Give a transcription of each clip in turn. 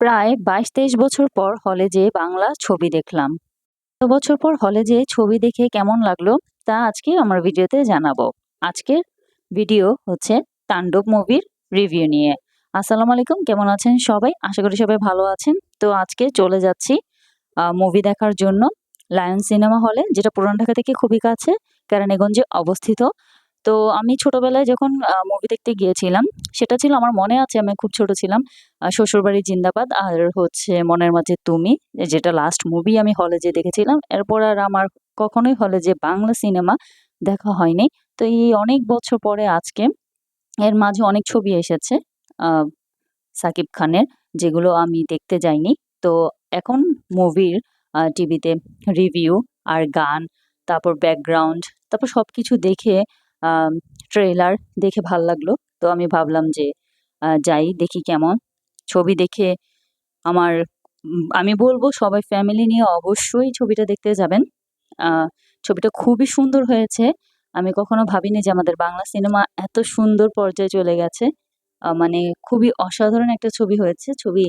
প্রায় বাইশ তেইশ বছর পর হলে যেয়ে বাংলা ছবি দেখলাম। এত বছর পর হলে যেয়ে ছবি দেখে কেমন লাগল, তা আজকে আমার ভিডিওতে জানাব। আজকের ভিডিও হচ্ছে তাণ্ডব মুভির রিভিউ নিয়ে। আসসালামু আলাইকুম, কেমন আছেন সবাই? আশা করি সবাই ভালো আছেন। তো আজকে চলে যাচ্ছি মুভি দেখার জন্য। লায়ন সিনেমা হলে, যেটা পুরান ঢাকা থেকে খুবই কাছে, কেরানীগঞ্জে অবস্থিত। তো আমি ছোটবেলায় যখন মুভি দেখতে গিয়েছিলাম, সেটা ছিল, আমার মনে আছে আমি খুব ছোট ছিলাম শ্বশুরবাড়ি জিন্দাবাদ আর হচ্ছে মনের মাঝে তুমি যেটা লাস্ট মুভি আমি হলে যে দেখেছিলাম। এরপর আর আমার কখনোই হলে যে বাংলা সিনেমা দেখা হয়নি। তো এই অনেক বছর পরে আজকে, এর মাঝে অনেক ছবি এসেছে সাকিব খানের, যেগুলো আমি দেখতে যাইনি। তো এখন মুভির টিভিতে রিভিউ আর গান, তারপর ব্যাকগ্রাউন্ড তারপর সব কিছু দেখে ট্রেলার দেখে ভালো লাগল। তো আমি ভাবলাম যে যাই, দেখি কেমন। ছবি দেখে আমার আমি বলব সবাই ফ্যামিলি নিয়ে অবশ্যই ছবিটা দেখতে যাবেন। ছবিটা খুবই সুন্দর হয়েছে। আমি কখনো ভাবিনি যে আমাদের বাংলা সিনেমা এত সুন্দর পর্যায়ে চলে গেছে। মানে খুবই অসাধারণ একটা ছবি হয়েছে। ছবি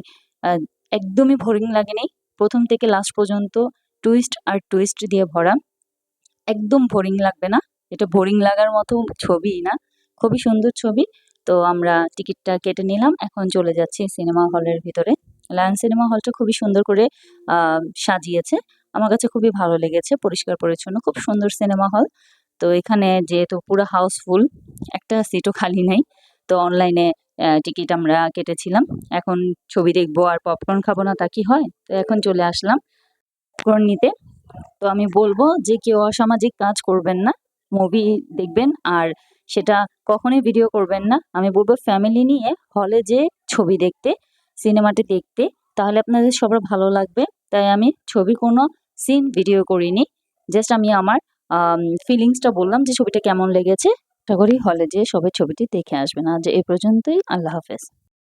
একদমই বোরিং লাগেনি। প্রথম থেকে লাস্ট পর্যন্ত টুইস্ট আর টুইস্ট দিয়ে ভরা। একদম বোরিং লাগবে না। এটা বোরিং লাগার মতো ছবি না, খুবই সুন্দর ছবি। তো আমরা টিকিটটা কেটে নিলাম, এখন চলে যাচ্ছি সিনেমা হলের ভিতরে। লায়ন সিনেমা হলটা খুবই সুন্দর করে সাজিয়েছে। আমার কাছে খুবই ভালো লেগেছে, পরিষ্কার পরিচ্ছন্ন, খুব সুন্দর সিনেমা হল। তো এখানে যেহেতু পুরো হাউসফুল, একটা সিটও খালি নেই, তো অনলাইনে টিকিট আমরা কেটেছিলাম। এখন ছবি দেখব আর পপকর্ন খাব না তা কি হয়? তো এখন চলে আসলাম পপকর্ন নিতে। তো আমি বলব যে কেউ অসামাজিক কাজ করবেন না। মুভি দেখবেন, আর সেটা কখনোই ভিডিও করবেন না। আমি বলব ফ্যামিলি নিয়ে হলে যে ছবি দেখতে সিনেমাটি দেখতে, তাহলে আপনাদের সবার ভালো লাগবে। তাই আমি ছবি কোনো সিন ভিডিও করিনি। জাস্ট আমি আমার ফিলিংসটা বললাম যে ছবিটা কেমন লেগেছে। আশা করি হলে যে সবাই ছবিটি দেখে আসবেন। আজ এই পর্যন্তই, আল্লাহ হাফেজ।